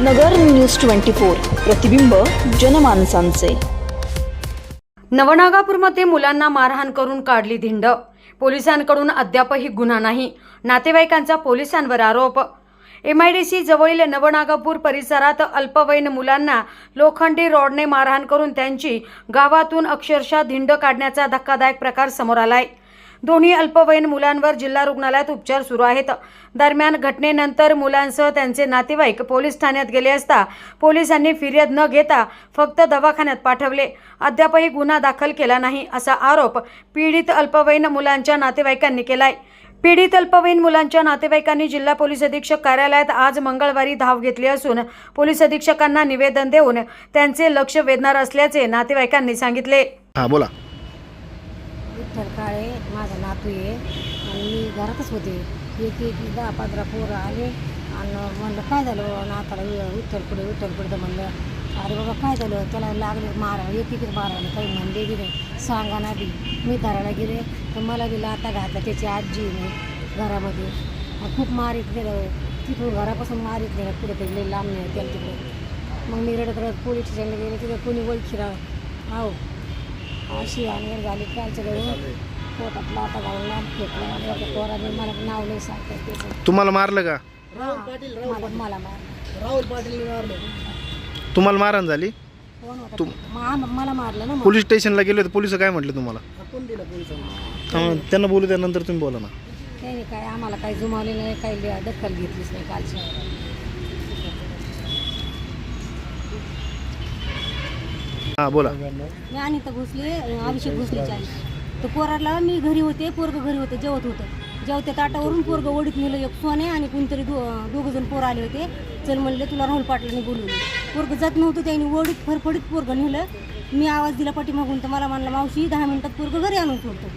नगर news twenty four प्रतिबिंब जनमानसांचे. नवनागापूरमध्ये मुलांना मारहाण करून काढली धिंड. पोलिसांकडून अद्यापही गुन्हा नाही. नातेवाईकांचा पोलिसांवर आरोप. एम आय डी सी जवळील नवनागापूर परिसरात अल्पवयीन मुलांना लोखंडी रॉडने मारहाण करून त्यांची गावातून अक्षरशः धिंड काढण्याचा धक्कादायक प्रकार समोर आलाय. दोन्ही अल्पवयीन मुलांवर जिल्हा रुग्णालयात उपचार सुरू आहेत. दरम्यान घटनेनंतर मुलांसह त्यांचे नातेवाईक पोलीस ठाण्यात गेले असता पोलिसांनी फिर्याद न घेता फक्त दवाखान्यात पाठवले. अद्यापही गुन्हा दाखल केला नाही असा आरोप पीडित अल्पवयीन मुलांच्या नातेवाईकांनी केलाय. पीडित अल्पवयीन मुलांच्या नातेवाईकांनी जिल्हा पोलीस अधीक्षक कार्यालयात आज मंगळवारी धाव घेतली असून पोलीस अधीक्षकांना निवेदन देऊन त्यांचे लक्ष वेधणार असल्याचे नातेवाईकांनी सांगितले. हा बोला. विठ्ठल काळे माझा नातू आहे आणि मी घरातच होते. एक एक दहा पंधरा पोरं आले आणि म्हणलं काय झालं नाताला विठ्ठल पुढे विठ्ठल पुढे. तर म्हणलं अरे बाबा काय झालं? त्याला लागले मारा एक एक मारायला काही म्हणले बी नाही. सांगा ना बी. मी धरायला गेले तर मला बी लाता घातला. त्याची आजी मी घरामध्ये. खूप मारीत गेलं. तिथून घरापासून मारीत गेलं. पुढे ते लई लांब नाही त्याला तिकडे मग मी रडत रडत पोलीस स्टेशनला गेले. तिथं कोणी ओळखी राह आहो. अशी आणि झाली कालच्या घरी. पोटात लाटा घालून लांब फेकला पोराने मला नाव नाही सांगतात त्याचं. तुम्हाला मारलं का? मला मला मारलं. तुम्हाला मारहाण झाली? कोण होता? तुम- मा- मला मारलं ना मग. पोलीस स्टेशनला गेले होते. पोलीस काय म्हटले तुम्हाला? हा, त्यांना बोलू त्यानंतर तुम्ही बोला ना. त्याने काय आम्हाला काही जुमावलेलं नाही काही लिहा- दखल घेतलीच नाही कालच्या. हा बोला. मी अनिता भोसले अभिषेक भोसलेची आई तर पोराला मी घरी होते पोरग घरी होते जेवत होतं. जेवत्या ताटावरून पोरग ओढीत नेलं एक सोने आणि कोणतरी दो दोघं जण पोरं आले होते. चल म्हणले तुला राहुल पाटलाने बोलवलं. पोरग जात नव्हतं त्यांनी ओढीत फरफडीत पोरग नेलं. मी आवाज दिला पाठीमागून तर मला म्हणलं मावशी दहा मिनिटात पोरग घरी आणून सोडतो.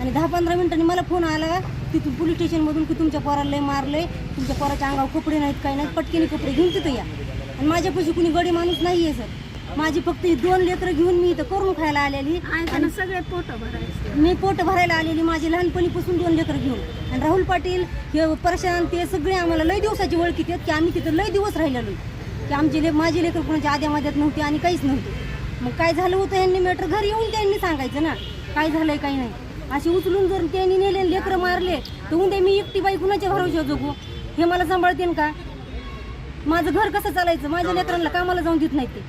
आणि दहा पंधरा मिनिटांनी मला फोन आला तिथून पोलीस स्टेशनमधून की तुमच्या पोराला लय मारलंय तुमच्या पोराच्या अंगावर कपडे नाहीत काही नाहीत पटकेने कपडे घेऊन तिथं या. आणि माझ्यापाशी कुणी गडी माणूस नाही आहे सर. माझी फक्त ही दोन लेकरं घेऊन मी इथं करून खायला आलेली. आणि सगळे पोट भरायचे. मी पोट भरायला आलेली माझी लहानपणीपासून दोन लेकरं घेऊन. आणि राहुल पाटील हे प्रशांत ते सगळे आम्हाला लय दिवसाची ओळखीत आहेत की आम्ही तिथं लय दिवस राहिलेलो. की आमचे ले माझे लेकर कोणाच्या आद्या माद्यात नव्हते आणि काहीच नव्हते. मग काय झालं होतं यांनी मॅटर घरी येऊन त्यांनी सांगायचं ना काय झालंय काही नाही. असे उचलून जर त्यांनी नेले लेकरं मारले तर उद्या मी एकटी बाई कुणाच्या भरोशा जगू? हे मला सांभाळतेन का? माझं घर कसं चालायचं? माझ्या लेकरांना कामाला जाऊन देत नाही ते.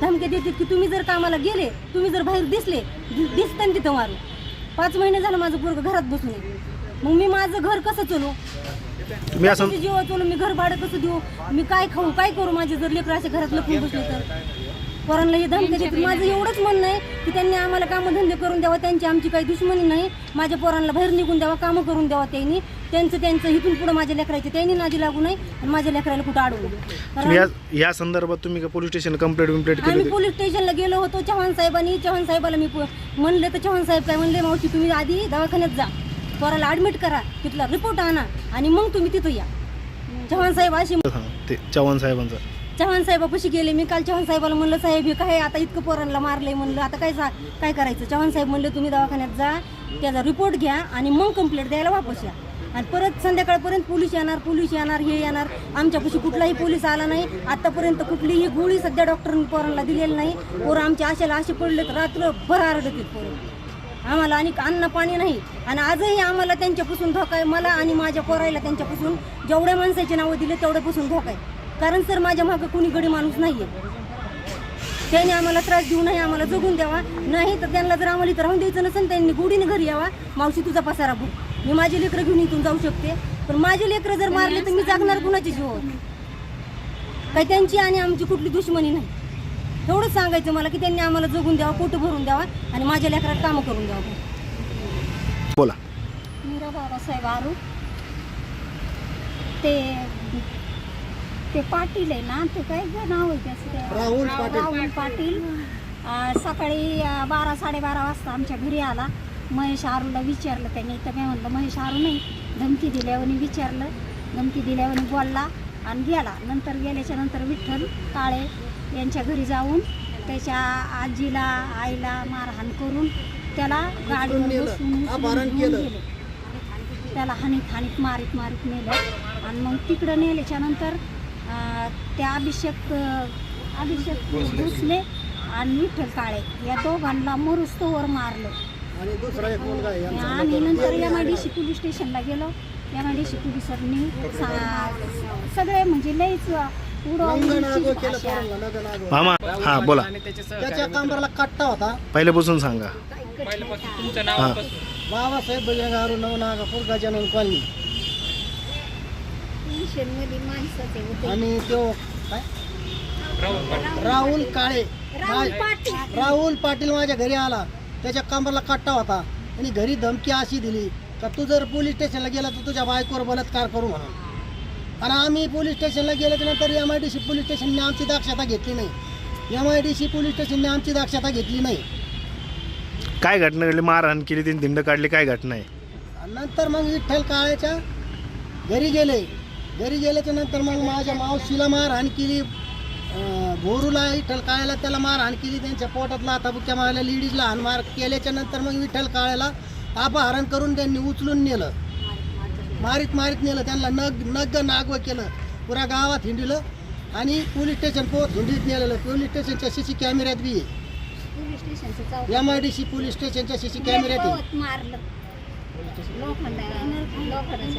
धमके देतात की तुम्ही जर कामाला गेले तुम्ही जर बाहेर दिसले दि- दिसताना तिथं मारू पाच महिने झालं माझं पोरग घरात बसून आहे. मग मी माझं घर कसं चलू? तुम्ही असं कशाची जीव चलू मी घर भाडं कसं देऊ? मी काय खाऊ काय करू? माझे जर लेकर असे घरात लपून बसले तर? पोरांना हे धमके देतात. माझं एवढंच म्हणणं आहे की त्यांनी आम्हाला कामधंदे करून द्यावा त्यांची आमची काही दुश्मनी नाही. माझ्या पोरांना बाहेर निघून द्यावा कामं करून द्यावा त्यांनी. त्यांचं त्यांचं इथून पुढे माझ्या लेकराचे त्यांनी नादी लागू नये आणि माझ्या लेकराला कुठं अडवू नये. तुम्ही कारण या या संदर्भात तुम्ही का पोलीस स्टेशनला कंप्लेंट विम्प्लेट केली आम्ही होती? पोलीस स्टेशनला गेलो होतो चव्हाण साहेबांनी चव्हाण साहेबाला मी पो- म्हणले तर चव्हाण साहेब काय म्हणले मावशी तुम्ही आधी दवाखान्यात जा. पोराला ॲडमिट करा तिथला रिपोर्ट आणा आणि मग तुम्ही तिथं या. चव्हाण साहेब अशी हा, ते चव्हाण साहेबांचा. चव्हाण साहेबापाशी गेले मी काल चव्हाण साहेबाला म्हणलं साहेब हे काय आता इतकं पोरांना मारलंय म्हणलं. आता काय सा काय करायचं? चव्हाण साहेब म्हणले तुम्ही दवाखान्यात जा त्याचा रिपोर्ट घ्या आणि मग कंप्लेंट द्यायला वापस या. आणि परत संध्याकाळपर्यंत पोलीस येणार पोलीस येणार हे येणार. आमच्यापाशी कुठलाही पोलीस आला नाही. आतापर्यंत कुठलीही गोळी सध्या डॉक्टरांनी पोरांना दिलेली नाही. पोरं आमच्या आशेला असे पडले तर रात्रभर आरडतील पोरं. आम्हाला आणि अन्न पाणी नाही. आणि आजही आम्हाला त्यांच्यापासून धोका आहे. मला आणि माझ्या पोरायला त्यांच्यापासून जेवढ्या माणसाची नावं दिले तेवढ्यापासून धोका आहे. कारण सर माझ्या मागं कोणी गडी माणूस नाही आहे त्याने आम्हाला त्रास देऊ नये आम्हाला जगून द्यावा. नाही तर त्यांना जर आम्हाला इथं राहून द्यायचं नसेल त्यांनी गोडीने घरी यावा. मावशी तुझा पसारा भू मी माझे लेकरं घेऊन इथून जाऊ शकते. पण माझे लेकरं जर मारले तर मी जागणार कुणाची जीवावर काही त्यांची आणि आमची कुठली दुश्मनी नाही. एवढंच सांगायचं मला की त्यांनी आम्हाला जगून द्यावा पोटं भरून द्यावा आणि माझ्या लेकरात कामं करून द्यावं. बोला. मीरा बाबासाहेब आरू ते ते पाटील आहे ना ते काय गं नाव आहे त्याचं ते? राहुल पाटील. अं, सकाळी अं, बारा साडेबारा वाजता आमच्या घरी आला. महेश आरूला विचारलं त्याने. तर मी म्हणलं महेश आरू नाही. धमकी दिल्यावर विचारलं. धमकी दिल्यावर बोलला आणि गेला. नंतर गेल्याच्यानंतर विठ्ठल काळे यांच्या घरी जाऊन त्याच्या आजीला आईला मारहाण करून त्याला गाडीवर बसून उचलून घेऊन गेले. त्याला हानीत हानीत मारीत मारीत नेलं. आणि मग तिकडं नेल्याच्या नंतर त्या अभिषेक अभिषेक भोसले आणि विठ्ठल काळे या दोघांना मरुस्तोवर मारलं. आणि नंतर M I D C police स्टेशनला गेलो. एम आय डी सी पोलिसांनी सगळे म्हणजे लईच हा बोला. त्याच्या कांबराला कट्टा होता. पहिल्यापासून सांगा. बाबासाहेब बजरंगारू नवनागापूर गजानन कॉलनी मध्ये माणसाचे होते. आणि तो काय? राहुल काळे. राहुल मा- पाटील. राहुल पाटील माझ्या घरी आला. त्याच्या कांबराला कट्टा होता. आणि घरी धमकी अशी दिली का तू जर पोलीस स्टेशनला गेला तर तुझ्या बायकोवर बलात्कार करू म्हणून. आणि आम्ही पोलीस स्टेशनला गेल्याच्यानंतर M I D C police स्टेशनने आमची दक्षता घेतली नाही. M I D C police स्टेशनने आमची दक्षता घेतली नाही. काय घटना घडली? मारहाण केली त्यांनी धिंड काढली काय घटना आहे? नंतर मग विठ्ठल काळेच्या घरी गेले. घरी गेल्याच्यानंतर मग माझ्या मावशीला मारहाण केली. भोरूला विठ्ठल काळ्याला त्याला मारहाण केली. त्यांच्या पोटातला हाताबुक्या मारल्या. लेडीजला हाण मार केल्याच्यानंतर मग विठ्ठल काळ्याला अपहरण करून त्यांनी उचलून नेलं. मारीत मारीत नेलं. त्यांना नग नग नागवं केलं. पुऱ्या गावात हिंडलं आणि पोलीस स्टेशन पोहोच हिंडीत नेलेलं. पोलीस स्टेशनच्या सी सी कॅमेऱ्यात बी M I D C police स्टेशनच्या सी सी कॅमेऱ्यात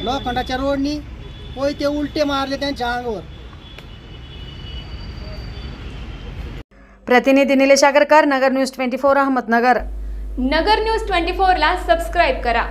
लोखंडाच्या रोडनी होय ते उलटे मारले त्यांच्या अंगावर. प्रतिनिधी Nilesh Agarkar Nagar news twenty four Ahmednagar. Nagar news twenty फोरला सबस्क्राईब करा.